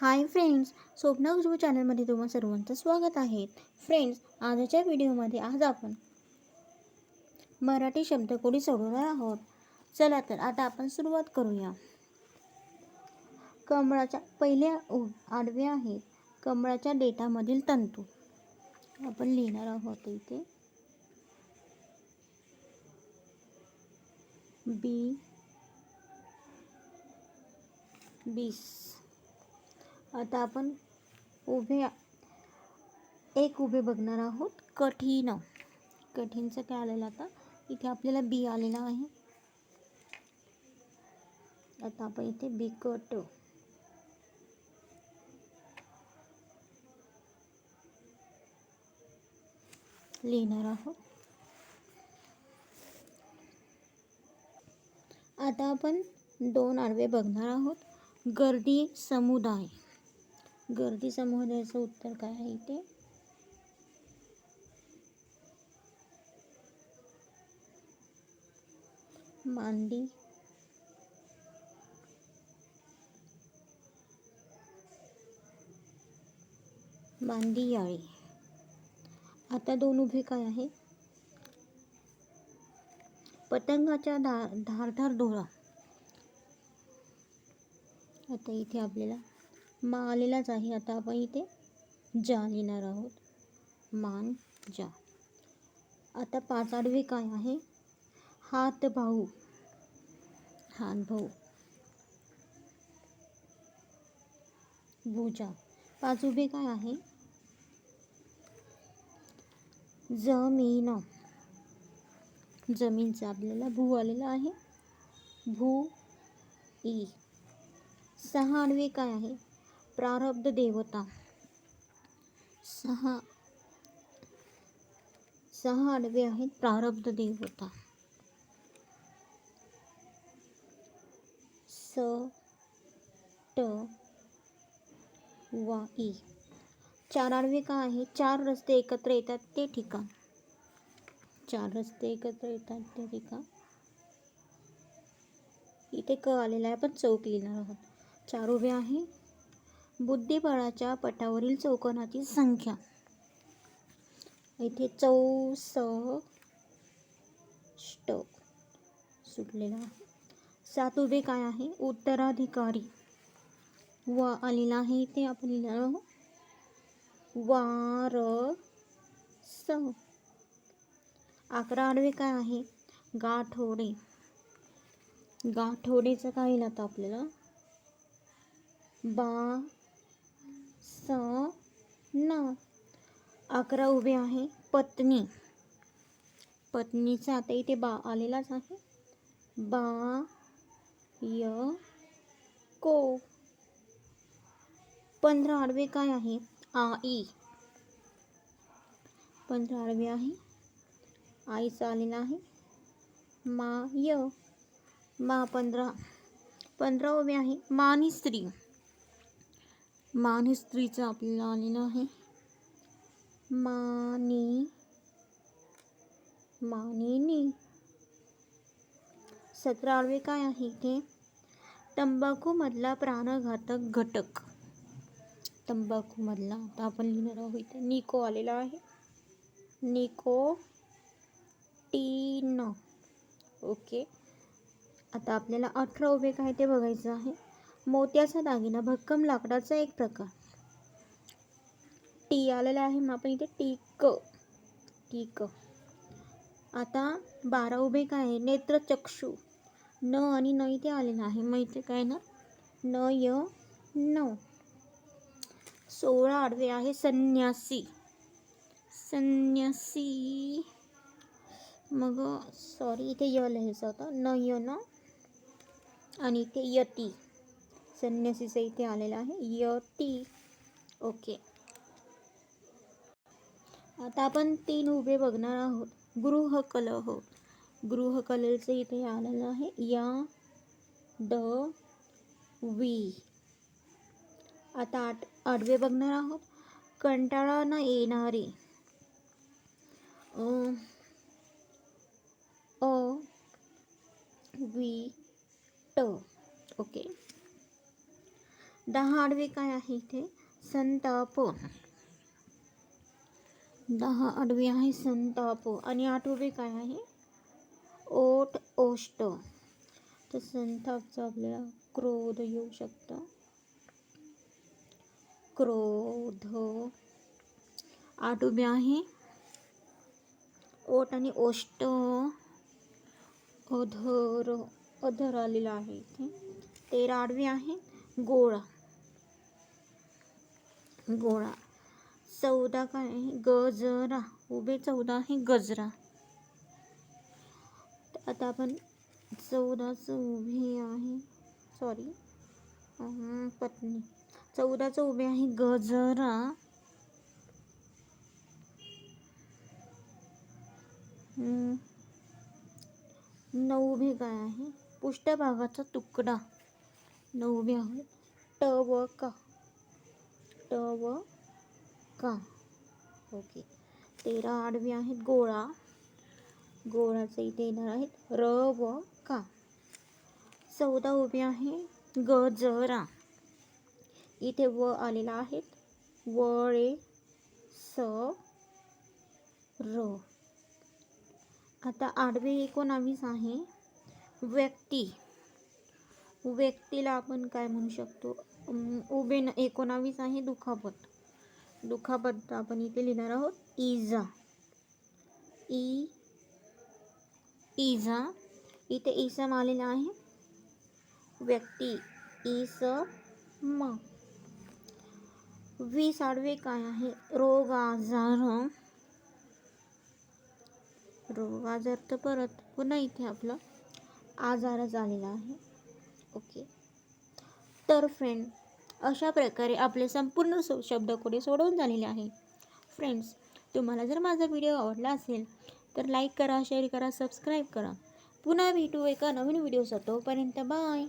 Hi friends स्वप्न खुशबू चॅनलमध्ये तुम्हा सर्वांचं स्वागत आहे. फ्रेंड्स आजच्या व्हिडिओमध्ये आज आपण मराठी शब्दकोडी सोडवणार आहोत. चला तर आता आपण सुरुवात करूया. कमळाच्या पहिल्या उ- आडव्या आहेत. कमळाच्या डेटामधील तंतू आपण लिहिणार आहोत इथे. बी बीस. आता आपण उभे एक उभे बघणार आहोत. कठीण. कठीणचं काय आलेलं आता? इथे आपल्याला बी आलेला आहे. आता आपण इथे बिकट लिहिणार आहोत. आता आपण दोन आडवे बघणार आहोत. गर्दी समुदाय. गर्दी समुदायाचं उत्तर काय आहे इथे? मांडी. मांडी याळी. आता दोन उभे काय आहे पतंगाच्या धार धारधार डोळा. आता इथे आपल्याला मा आलेलाच आहे. आता आपण इथे जा लिहिणार आहोत. मान जा. आता पाच आडवे काय आहे? हात भाऊ. हात भाऊ. भुजा. पाच उभे काय आहे? जमीन. जमीनचा आपल्याला भू आलेला आहे. भू ई. सहा आडवे काय आहे? प्रारब्ध देवता। सहा सहा आडवे आहेत प्रारब्ध देवता। स, ट, वा ई चार आडवे का आहे? चार रस्ते एकत्र येतात ते ठिकाण. चार रस्ते एकत्र येतात ते ठिकाण. इथे क आलेला आहे. आपण चौक लिहिणार आहोत. चार उभे आहे. बुद्धिबळाच्या पटावरील चौकोनाची संख्या. इथे चौसष्ट सुटलेला आहे. सात उभे काय आहे? उत्तराधिकारी. व आलेला आहे इथे आपण लिहिलं वार स. अकरा आडवे काय आहे? गाठोडे. गाठोडेचं काय येईल आता आपल्याला? बा न. अकरा उभे आहे. पत्नी. पत्नीचा आता इथे बा आलेलाच आहे. बा य को. पंधरा आडवे काय आहे? आई पंधरा आडवे आहे. आईचा आलेला आहे. मा य. मा पंधरा. पंधरा उभे आहे. मानी स्त्री. मानी स्त्रीचं आपल्याला आलेलं आहे. मानी मानिनी सतरा आडवे काय आहे इथे? तंबाखूमधला प्राणघातक घटक. तंबाखूमधला आता आपण लिहिणार आहोत इथे. निको आलेला आहे. निको टीन. ओके. आता आपल्याला अठरा उभे काय ते बघायचं आहे. मोत्याचा दागिना भक्कम लाकडाचा एक प्रकार. टी आलेला आहे मग आपण इथे टीक टीक. आता बारा उभे काय? आहे नेत्रचक्षू न आणि न इथे आलेलं आहे. मग इथे काय ना? न य न. सोळा आडवे आहे. संन्यासी. संन्यासी. मग सॉरी इथे य लिहायचं होतं. न य न. आणि इथे यती. संन्यासीचं इथे आलेलं आहे. यती. ओके. आता आपण तीन उभे बघणार आहोत. गृहकलह. गृहकलेचं इथे आलेलं आहे. या, ड, वी. आता आठ आडवे बघणार आहोत. कंटाळा न येणारे अ, वी, ट. ओके. दहा आडवे काय आहे इथे? संताप दहा आडवे आहे संताप आणि आठ उभे काय आहे? ओट ओष्ट. तर संतापचं आपल्याला क्रोध येऊ शकतं. क्रोध. आठ उभे आहे ओट आणि ओष्ट. अधर अधर आलेला आहे इथे. तेरा आडवे आहे गोळा. गोळा चौदा काय आहे गजरा. उभे चौदा आहे गजरा. आता आपण चौदाचं उभी आहे. सॉरी पत्नी. चौदाचं उभे आहे गजरा. नऊ उभे काय आहे? पृष्ठभागाचा तुकडा. नऊ उभे आहे ट व का व का? ओके. तेरा आडवी आहेत गोळा. गोळाचे इथे येणार आहेत. र व का? चौदा उभी आहे गजरा इथे व आलेला आहेत वळे स र. आता आडवे एकोणावीस आहे. व्यक्ती. व्यक्तीला आपण काय म्हणू शकतो? उभे न एकोणावीस आहे दुखापत. दुखापत आपण इथे लिहिणार आहोत इजा. ई इजा. इथे इसम आलेला आहे. व्यक्ती इस म वीस आडवे काय आहे? रोग आजार. रोग आजार तर परत पुन्हा इथे आपलं आजारच आलेला आहे. ओके. तर फ्रेंड अशा प्रकारे आपले संपूर्ण सो शब्दकोडे सोडवून झालेले आहे. फ्रेंड्स तुम्हाला जर माझा व्हिडिओ आवडला असेल तर लाईक करा शेअर करा सबस्क्राईब करा. पुन्हा भेटू एका नवीन व्हिडिओ तोपर्यंत बाय